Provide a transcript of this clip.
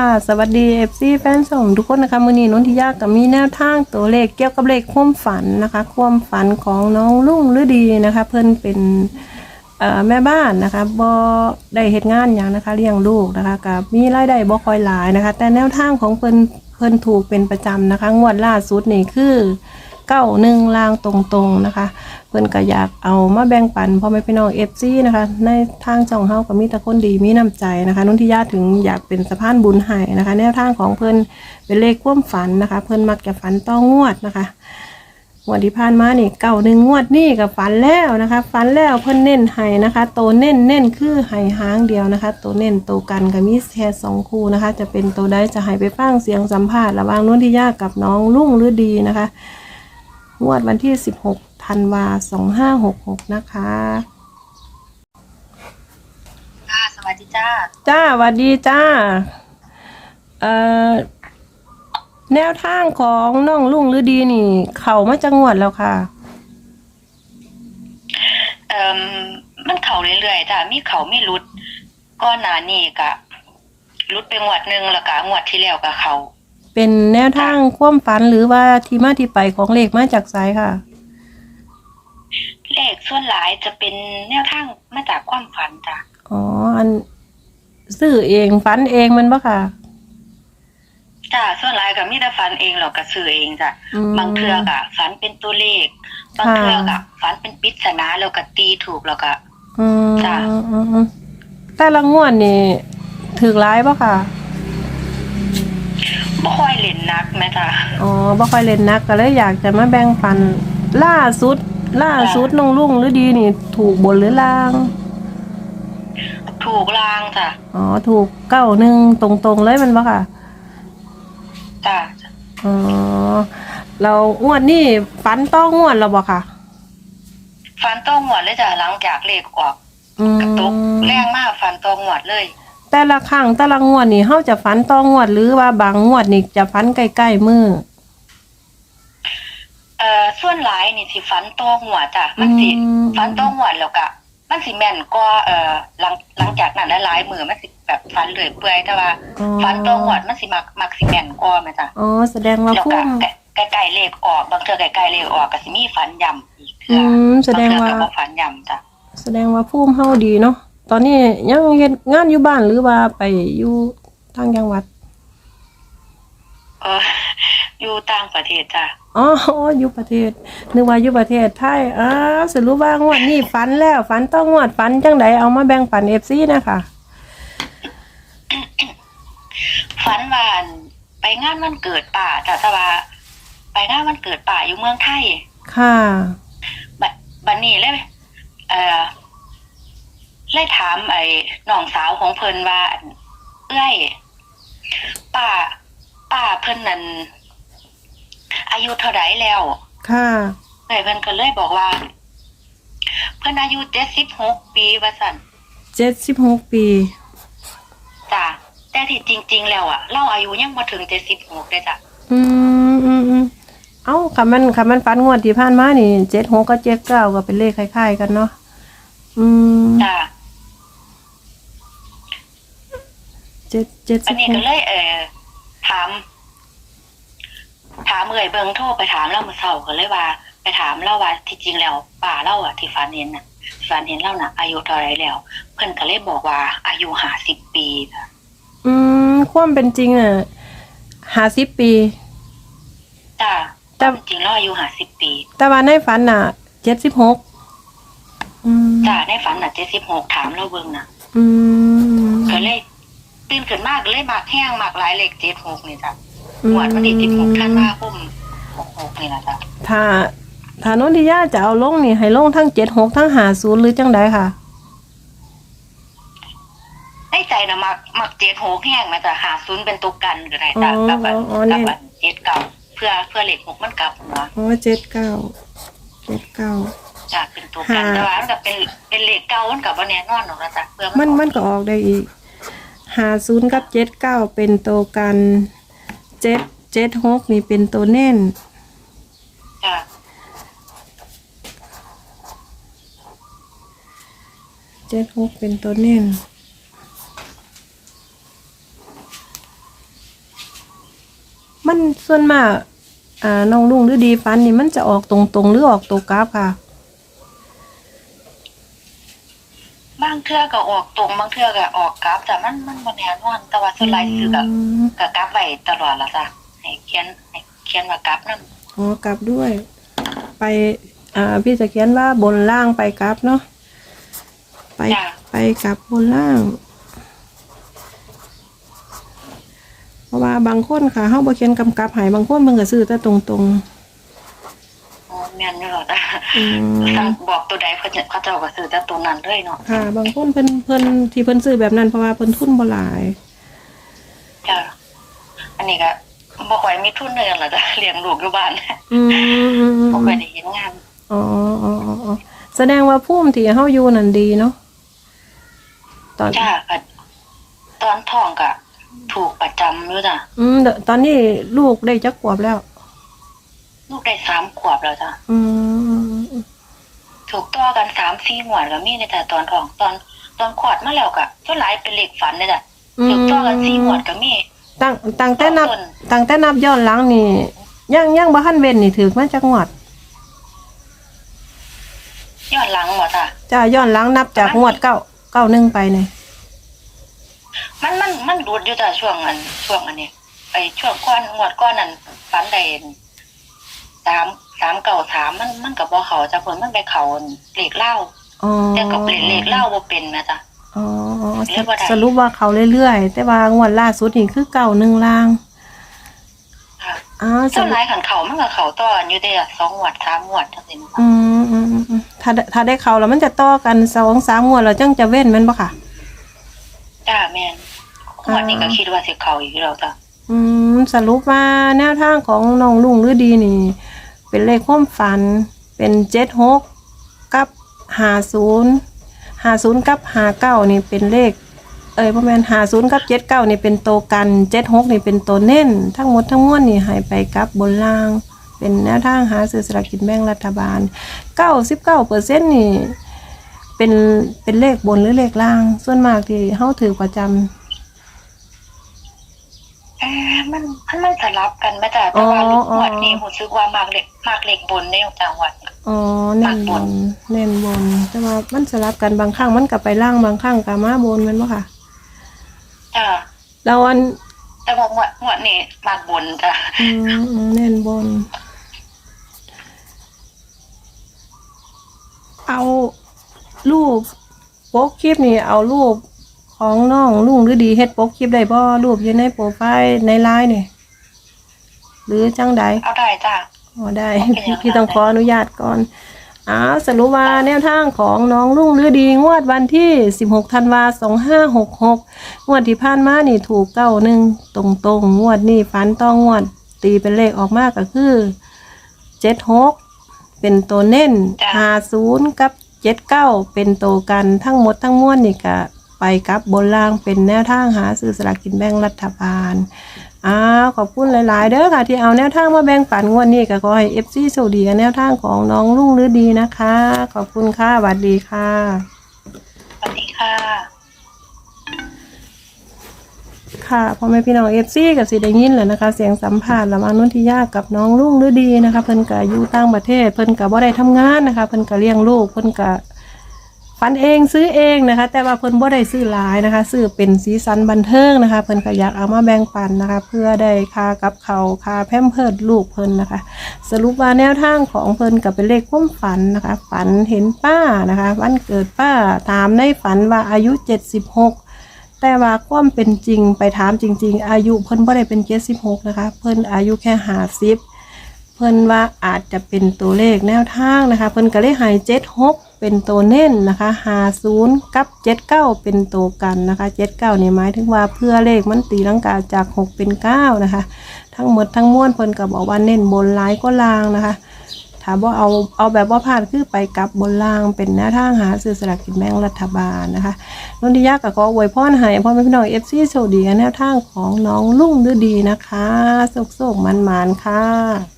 ค่ะสวัสดีเอฟซีแฟนส่งทุกคนนะคะมือนี้นนทิยากกับมีแนวทางตัวเลขเกี่ยวกับเลขความฝันนะคะความฝันของน้องลุงฤดีนะคะ เพิ่นเป็นแม่บ้านนะคะบ่ได้เฮ็ดงานอย่างนะคะเลี้ยงลูกนะคะกับมีรายได้บ่ค่อยหลายนะคะ แต่แนวทางของเพิ่นเพิ่นถูกเป็นประจำนะคะ งวดล่าสุดนี่คือ เก้าหนึ่งลางตรงๆนะคะ เพิ่อนก็อยากเอามาแบ่งปันพ่อแม่พี่น้องเอฟซีนะคะ ในทางจ่องเฮาก็มีต่คนดีมีน้ำใจนะคะนุ่นทิยาถึงอยากเป็นสะพานบุญให้นะคะ แนวทางของเพิ่อนเป็นเลขควมฝันนะคะ เพิ่อนมักจะฝันต้องงวดนะคะงวดที่ผ่านมานี่เก่าหนึ่งงวดนี่ก็ฝันแล้วนะคะฝันแล้วเพิ่นเน้นให้นะคะ โตเน้นเน้นคือให้หางเดียวนะคะ โตเน้นโตกันก็มีแค่สองคู่นะคะ จะเป็นโตัวใดจะให้ไปฟังเสียงสัมภาษณ์ระหว่างนุ่นทิยากับน้องลุ่งฤดีนะคะ งวดวันที่ 16ธันวา2566 นะคะ ค่ะสวัสดีจ้า จ้าหวัดดีจ้า เอ่อ แนวทางของน้องลุงฤดีนี่ เขามาจังหวัดแล้วค่ะ เอ่มมันเข่าเรื่อยๆจ้ามีเข่ามีรุดก้อนหนานี่กะรุดไปงวดหนึ่งแล้วก็งวดที่แล้วก็เขา เป็นแนวทางความฝันหรือว่าที่มาที่ไปของเลขมาจากไสค่ะ เลขส่วนหลายจะเป็นแนวทางมาจากความฝันจ้ะอ๋ออันซื้อเองฝันเองมันปะค่ะ จ้าส่วนหลายก็มีแต่ฝันเองหรอกก็ซื้อเองจ้ะอืม บางเทื่อกะฝันเป็นตัวเลข บางเทื่อกะฝันเป็นปริศนาแล้วก็ตีถูกแล้วก็ อืมจ้ะ อืมอืมแต่ละงวดนี่ถือร้ายปะค่ะ บ่ค่อยเล่นนักแม่จ้ะอ๋อบ่ค่อยเล่นนักก็เลยอยากจะมาแบ่งปัน ล่าสุด ล่าสุดน้องลุงหรือดีนี่ ถูกบนหรือล่าง ถูกลางจ้ะอ๋อถูกเก้าหนึ่งตรงๆเลยแมันบ่ค่ะจ้ะอ๋อเรางวดนี่ฝันต้องงวดแล้วบ่ค่ะฝันต้องงวดเลยจ้ะหลังจากเลขออกอืมกระตุกแรงมากฝันต้องงวดเลย แต่ละครั้งแต่ละงวดนี่เฮาจะฝันต้องงวดหรือว่าบางงวดนี่จะฝันใกล้ๆมือเอ่อส่วนหลายนี่สิฝันโตหัวจ้ะมันสิอืมฝันโตหัวแล้วก็มันสิแม่นกว่าเอ่อหลังหลังจากนั้นหลายๆมือมันสิแบบฝันเรื่อยเปื่อยแต่ว่าอ๋อฝันโตหัวมันสิมักมักสิแม่นกว่าแม่จ้ะอ๋อแสดงว่าแล้วพุ่ก็มใกล้ๆเลขออกบางเทื่อใกล้ๆเลขออกก็สิมีฝันย่ำอีกอืเทื่อมแสดงบางว่าเทื่อก็บ่ฝันย่ำจ้ะแสดงว่าพุ่มเฮาดีเนาะ ตอนนี้ยังเฮ็ดงานอยู่บ้านหรือว่าไปอยู่ทางจังหวัดเอออยู่ต่างประเทศจ้ะอ๋ออยู่ประเทศ นึกว่าอยู่ประเทศไทยอ้าวสรุปว่างวดนี้ฝันแล้ว ฝันต้องงวดฝันจังไดเอามาแบ่งปัน FC นะคะฝันว่าอั่นไปงานวันเกิดป่าจ้ะแต่ว่าไปงานวันเกิดป่าอยู่เมืองไทย ค่ะบัดบัดนี้เลยเอ่อ เลยถามไอ้น้องสาวของเพิ่นว่าอั่นเอ้ยป้าป้าเพิ่นนั่นอายุเท่าไหร่แล้ว ค่ะเอ้ยเพิ่นก็เลยบอกว่า เพิ่นอายุเจ็ดสิบหกปีว่าสั่น76ปี จ้ะแต่ที่จริง ๆ แล้วอะเราอายุยังมาถึงเจ็ดสิบหกเลยจ้ะอืมอืมอืมเอ้าคำมันคำมันฝันงวดที่ผ่านมานี่76กับ79ก็เป็นเลขคล้ายๆกันเนาะอืมจ้ะ 7อันนี้ก็76เลยเออถาม ถามเอ่ยเบิงโทรไปถามเล่าเมื่อเช้าก็เลยว่า ไปถามเล่าว่าที่จริงแล้วป่าเล่าอะที่ฝันเห็นน่ะที่ฝันเห็นเล่าน่ะ อายุเท่าไรแล้ว เพิ่นก็เลยบอกว่า อายุห้าสิบปีจ้ะอืมความเป็นจริงน่ะ50ปี จ้าแต่ จริงๆแล้วอายุห้าสิบปีแต่ว่าในฝันน่ะ76อืมจ้าในฝันน่ะเจ็ดสิบหกถามเล่าเบิงน่ะ อืมก็เลย ตื่นขึ้นมากเลยมากแห้งมากหลายเลขเจ็ดหกนี่จ้ะหวดวันที่สิบหกท่านว่าคมหกหกนี่นะจ้ะถ้าถ้านนทิยาจะเอาลงนี่ให้ลงทั้งเจ็ดหกทั้งหาศูนย์หรือจังใดค่ะในใจนะมักมักเจ็ดหกแห้งนะจ้ะหาศูนย์เป็นตัวกันก็ได้จ้ะอ๋อกับอันอ๋อกับนี่อันเจ็ดเก่าเพื่อเพื่อเลขหกมันกลับหัวอ๋อเจ็ดเก้าเจ็ดเก้าจ้ะเป็นตัวกันหาแต่ว่ามันก็เป็นเป็นเลขเก่ามันกับว่าแน่นอนหรอกนะจ้ะเพื่อมันมันก็ออกได้อีก หาศูนย์กับเจ็ดเก้าเป็นตัวกันเจ็ดเจ็ดหกนี่เป็นตัวเน่นจ้ะเจ็ดหกเป็นตัวเน่นมันส่วนมากอ่าน้องลุงหรือดีฟันนี่มันจะออกตรงๆ หรือออกตัวกราฟค่ะ บางเทื่อก็ออกตรงบางเทื่อก็ออกกราฟแต่มันมันบ่แน่นอนแต่ว่าส่วนหลายคือก็มก็กราฟไว้ตลอดละจ้ะให้เขียนให้เขียนว่ากราฟนำอ๋อกลับด้วย ไป อ่า พี่จะเขียนว่าบนล่างไปกลับเนาะไปจ้ะไปกลับบนล่าง เพราะว่าบางคนค่ะเฮาบ่เขียนกำกับให้บางคนเพิ่นก็ซื้อแต่ตรงอ๋อ แม่นอยู่หรอจ้ะๆอืมถ้าบอกตัวใดเขาจะเขาเจ้าก็ซื้อแต่ตัวนั้นเลยเนาะค่ะ บางคนเพิ่นเพิ่นที่เพิ่นซื้อแบบนั้นเพราะว่าเพิ่นทุนบ่หลาย จ้ะอันนี้ก็บ่ค่อยมีทุนเลยล่ะจ้ะเลี้ยงลูกอยู่บ้านอืมอืมอืมบ่ค่อยได้เห็นงานอ๋ออ๋ออ๋ออ๋อแสดงว่าภูมิที่เฮาอยู่นั่นดีเนาะตอน จ้ะก็ตอนท้องก็ถูกประจำอยู่จ้ะอืมเดี๋ยวตอนนี้ลูกได้จักขวบแล้ว ลูกได้สามขวบแล้วจ้ะอืมอืมอืมถูกต่อกันสามสี่หมวดก็มีในแต่ตอนท้องตอน ตอนขวดมาแล้วก็ส่วนหลายเป็นเลขฝันเลยจ้ะถูกต่อกันสี่หมวดก็มีตั้งตั้งแต่นับต้นตั้งแต่นับย้อนหลังนี่ยังยังบ่ทันเว้นนี่ถือมาจักงวดย้อนหลังบ่จ้ะจ้าย้อนหลังนับจากงวดเก้าเก้าหนึ่งไปนี่มันมันมันรุดอยู่จ้ะช่วงอันช่วงอันนี้ไอ้ช่วงก้อนงวดก้อนนั้นฝันได้ สามสามเก่าสามมันมันกับบ่เขาจ้ะเพิ่นมันไปเขาเลขเล่าอ๋อแต่กับเลขเลขเล่าบ่เป็นนะจ้ะอ๋ออ๋อเรียกว่าใดสรุปว่าเขาเรื่อยๆ แต่ว่างวดล่าสุดนี่คือเก้าหนึ่งล่างค่ะอ๋อสส่วนรุหปลายขันเขามันก็เขาต่อกันอยู่เด้อสองงวดสามงวดจังซี่นะคะอืมอืมอืมอืมถ้าได้ถ้าได้เขาแล้วมันจะต่อกันสองสามงวดแล้วจังจะเว้นแมันบ่ค่ะ จ้าแม่นงวดนี้ก็คิดว่าสิเขาอีกแล้วจ้ะ อืมสรุปว่าแนวทางของน้องลุงหรือดีนี่ เป็นเลขความฝัน เป็นเจ็ดหกกับหาศูนย์หาศูนย์กับหาเก้านี่เป็นเลข เอ้ยประมาณหาศูนย์กับเจ็ดเก้านี่เป็นโตกันเจ็ดหกนี่เป็นโตเน้นทั้งหมดทั้งมวลนี่หายไปกับบนล่าง เป็นแนวทางหาซื้อสลากกินแบ่งรัฐบาลเก้าสิบเก้าเปอร์เซ็นต์นี่เป็นเป็นเลขบนหรือเลขล่าง ส่วนมากที่เฮาถือประจำ เอ๊ะมันมันมันสลับกันไหมจ้ะแต่ว่าอ๋อลูกอ๋องวดนี้รู้สึกว่ามากเล็กมากเล็กบนได้จังหวัด อ๋อเน้นบปากบนนเน้นบนแต่ว่ามันสลับกันบางครั้งมันกลับไปล่างบางครั้งกลับมาบนแมันบ่ค่ะจ้าแล้วอันแต่ว่างวดงวดนี้มากบนจ้ะอืมอืมเน้นบน เอารูปโป๊กคลิปนี่เอารูป ของน้องลุงหรือดีเฮ็ดโป๊กคลิปได้บ่รูปอยู่ในโปรไฟล์ในไลน์นี่หรือจังใดเอาได้จ้ะอ๋อได้โอเคพี่ค่ะพี่ต้องขออนุญาตก่อนอ้าวสรุปว่าแนวทางของน้องรุ่งฤดีงวดวันที่ 16 ธันวา2566 งวดที่ผ่านมานี่ถูกเก้าหนึ่งตรงตรงๆงวดนี่ฟันต้องงวด ตีเป็นเลขออกมาก็คือ 76 เป็นตัวเน้น50 กับ 79 เป็นตัวกันทั้งหมดทั้งมวลนี่ก็ ไปกับบนล่างเป็นแนวทางหาซื้อสลากกินแบ่งรัฐบาลอ้าวขอบคุณหลาย ๆ เด้อค่ะ ที่เอาแนวทางมาแบ่งปันงวดนี้ก็ขอให้เอฟซีโชคดีกับแนวทางของน้องรุ่งฤดีนะคะ ขอบคุณค่ะสวัสดีค่ะสวัสดีค่ะ ค่ะพ่อแม่พี่น้องเอฟซีกับสิได้ยินแหละนะคะ เสียงสัมภาษณ์ระหว่างนนทิยากับน้องรุ่งฤดีนะคะ เพิ่นก็อยู่ต่างประเทศ เพิ่นก็บ่ได้ทำงานนะคะ เพิ่นก็เลี้ยงลูกเพิ่นก็ ฟันเองซื้อเองนะคะ แต่ว่าเพิ่นบ่ได้ซื้อหลายนะคะ ซื้อเป็นสีสันบันเทิงนะคะ เพิ่นก็อยากเอามาแบ่งปันนะคะ เพื่อได้ค่ากับเขาค่าแพมเพิร์ดลูกเพิ่นนะคะ สรุปว่าแนวทางของเพิ่นกับเป็นเลขความฝันนะคะ ฝันเห็นป้านะคะ วันเกิดป้าถามในฝันว่าอายุ 76แต่ว่าความเป็นจริงไปถามจริง ๆ อายุเพิ่นบ่ได้เป็น76นะคะ เพิ่นอายุแค่50เพิ่นว่าอาจจะเป็นตัวเลขแนวทางนะคะ เพิ่นก็เลยหาย76 เป็นตัวเน้นนะคะ50กับ79เก้าเป็นตัวกันนะคะ79นี่ยหมายถึงว่าเพื่อเลขมันตีลังกาจาก6เป็น9นะคะ ทั้งหมดทั้งมวลเพิ่นก็บอกว่าเน้นบนหลายก็ลางนะคะถามว่าเอาเอาแบบว่าพลาดคือไปกับบนล่างเป็นแนวทางหาซื้อสลากกินแบ่งรัฐบาลนะคะนนทิยากับขออวยพรให้พ่อแม่พี่น้องเอฟซีโชคดีกับแนวทางของน้องลุ่งฤดีนะคะโศกโศกมันๆค่ะ